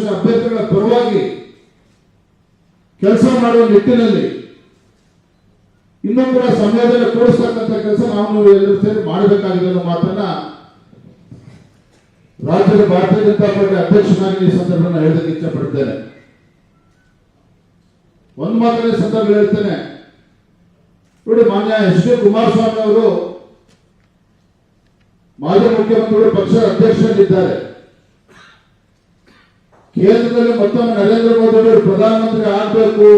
ಪಕ್ಷದ ಅಭ್ಯರ್ಥಿಗಳ ಪರವಾಗಿ ಕೆಲಸ ಮಾಡುವ ನಿಟ್ಟಿನಲ್ಲಿ ಇನ್ನೂ ಕೂಡ ಸಂವೇದನೆ ಕೂಡಿಸ್ತಕ್ಕಂಥ ಕೆಲಸ ನಾವು ಎಲ್ಲರೂ ಸೇರಿ ಮಾಡಬೇಕಾಗಿದೆ ಅನ್ನೋ ಮಾತನ್ನ ರಾಜ್ಯದ ಭಾರತೀಯ ಜನತಾ ಪಾರ್ಟಿ ಅಧ್ಯಕ್ಷನಾಗಿ ಈ ಸಂದರ್ಭವನ್ನು ಹೇಳೋದಕ್ಕೆ ಇಷ್ಟಪಡ್ತೇನೆ ಒಂದು ಮಾತನೇ ಸಂದರ್ಭ ಹೇಳ್ತೇನೆ. ನೋಡಿ, ಮಾನ್ಯ ಎಚ್ ಡಿ ಕುಮಾರಸ್ವಾಮಿ ಅವರು ಮಾಜಿ ಮುಖ್ಯಮಂತ್ರಿಗಳು ಪಕ್ಷದ ಅಧ್ಯಕ್ಷರಾಗಿದ್ದಾರೆ ಕೇಂದ್ರದಲ್ಲಿ ಮತ್ತೊಮ್ಮೆ ನರೇಂದ್ರ ಮೋದಿ ಅವರು ಪ್ರಧಾನಮಂತ್ರಿ ಆಗಬೇಕು.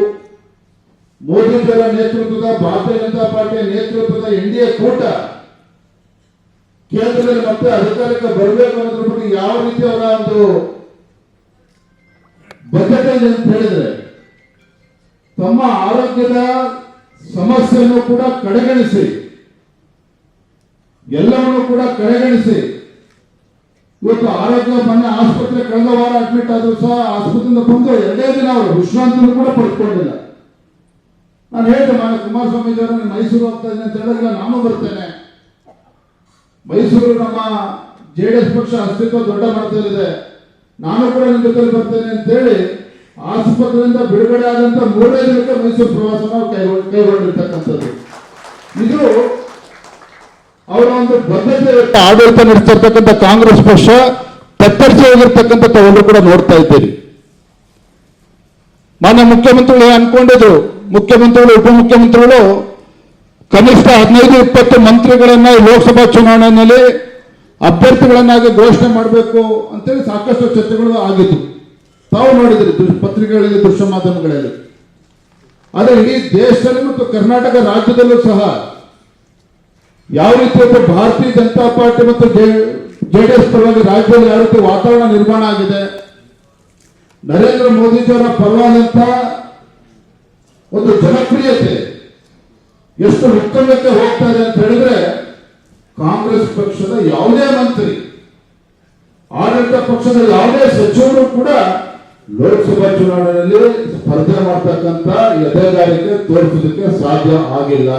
ಮೋದಿಯವರ ನೇತೃತ್ವದ ಭಾರತೀಯ ಜನತಾ ಪಾರ್ಟಿ ನೇತೃತ್ವದ ಎನ್ ಡಿ ಎ ಕೂಟ ಕೇಂದ್ರದಲ್ಲಿ ಮತ್ತೆ ಅಧಿಕಾರಕ್ಕೆ ಬರಬೇಕು ಅನ್ನೋದ್ರ ಬಗ್ಗೆ ಯಾವ ರೀತಿ ಅವರ ಒಂದು ಬದ್ಧತೆ ಅಂತ ಹೇಳಿದ್ರೆ, ತಮ್ಮ ಆರೋಗ್ಯದ ಸಮಸ್ಯೆಯನ್ನು ಕೂಡ ಕಡೆಗಣಿಸಿ. ಎಲ್ಲವನ್ನು ಕೂಡ ಕಡೆಗಣಿಸಿ. ಇವತ್ತು ಆರೋಗ್ಯ ಮೊನ್ನೆ ಆಸ್ಪತ್ರೆ ಕಳೆದ ವಾರ ಅಡ್ಮಿಟ್ ಆದರೂ ಸಹ ಆಸ್ಪತ್ರೆಯಿಂದ ಬಂದು ಎರಡೇ ದಿನ ಅವರು ವಿಶ್ರಾಂತಿನೂ ಕೂಡ ಪಡ್ಕೊಂಡಿಲ್ಲ. ನಾನು ಹೇಳಿದೆ ಮಾನ್ಯ ಕುಮಾರಸ್ವಾಮಿ ಅವರು ನಾನು ಮೈಸೂರು ಹೋಗ್ತಾ ಇದ್ದೀನಿ ಅಂತ ಹೇಳಿದ್ರೆ ನಾನು ಬರ್ತೇನೆ. ಮೈಸೂರು ನಮ್ಮ ಜೆ ಡಿ ಎಸ್ ಪಕ್ಷ ಅಸ್ತಿತ್ವ ದೊಡ್ಡ ಮಟ್ಟದಲ್ಲಿದೆ. ನಾನು ಕೂಡ ನಿಮ್ಮ ಜೊತೆ ಬರ್ತೇನೆ ಅಂತೇಳಿ ಆಸ್ಪತ್ರೆಯಿಂದ ಬಿಡುಗಡೆ ಆದಂತ ಮೂರನೇ ದಿನಕ್ಕೆ ಮೈಸೂರು ಪ್ರವಾಸನ ಕೈಗೊಂಡು ಕೈಗೊಂಡಿರ್ತಕ್ಕಂಥದ್ದು ಇದು ಅವರ ಒಂದು ಬದ್ಧತೆ ಆಡಳಿತ ನಡೆಸ್ತಿರ್ತಕ್ಕಂಥ ಕಾಂಗ್ರೆಸ್ ಪಕ್ಷ ತತ್ತರಿಸಿ ಹೋಗಿರ್ತಕ್ಕಂಥ ತಾವೆಲ್ಲರೂ ಕೂಡ ನೋಡ್ತಾ ಇದ್ದೀರಿ ಮಾನ್ಯ ಮುಖ್ಯಮಂತ್ರಿಗಳು ಅನ್ಕೊಂಡಿದ್ರು. ಮುಖ್ಯಮಂತ್ರಿಗಳು, ಉಪಮುಖ್ಯಮಂತ್ರಿಗಳು ಕನಿಷ್ಠ ಹದಿನೈದು, ಇಪ್ಪತ್ತು ಮಂತ್ರಿಗಳನ್ನ ಲೋಕಸಭಾ ಚುನಾವಣೆಯಲ್ಲಿ ಅಭ್ಯರ್ಥಿಗಳನ್ನಾಗಿ ಘೋಷಣೆ ಮಾಡಬೇಕು ಅಂತೇಳಿ ಸಾಕಷ್ಟು ಚರ್ಚೆಗಳು ಆಗಿತ್ತು. ತಾವು ನೋಡಿದ್ರಿ ಪತ್ರಿಕೆಗಳಲ್ಲಿ, ದೃಶ್ಯ ಮಾಧ್ಯಮಗಳಲ್ಲಿ. ಆದರೆ ಇಡೀ ದೇಶದಲ್ಲಿ ಮತ್ತು ಕರ್ನಾಟಕ ರಾಜ್ಯದಲ್ಲೂ ಸಹ ಯಾವ ರೀತಿ ಒಬ್ಬ ಭಾರತೀಯ ಜನತಾ ಪಾರ್ಟಿ ಮತ್ತು ಜೆಡಿಎಸ್ ಪರವಾಗಿ ರಾಜ್ಯದಲ್ಲಿ ಯಾವ ರೀತಿ ವಾತಾವರಣ ನಿರ್ಮಾಣ ಆಗಿದೆ? ನರೇಂದ್ರ ಮೋದಿಜಿಯವರ ಪರವಾದಂತ ಒಂದು ಜನಪ್ರಿಯತೆ ಎಷ್ಟು ಉತ್ತಮಕ್ಕೆ ಹೋಗ್ತಾ ಇದೆ ಅಂತ ಹೇಳಿದ್ರೆ ಕಾಂಗ್ರೆಸ್ ಪಕ್ಷದ ಯಾವುದೇ ಮಂತ್ರಿ, ಆಡಳಿತ ಪಕ್ಷದ ಯಾವುದೇ ಸಚಿವರು ಕೂಡ ಲೋಕಸಭಾ ಚುನಾವಣೆಯಲ್ಲಿ ಸ್ಪರ್ಧೆ ಮಾಡ್ತಕ್ಕಂಥ ಎದೆಗಾರಿಕೆ ತೋರಿಸೋದಕ್ಕೆ ಸಾಧ್ಯ ಆಗಿಲ್ಲ.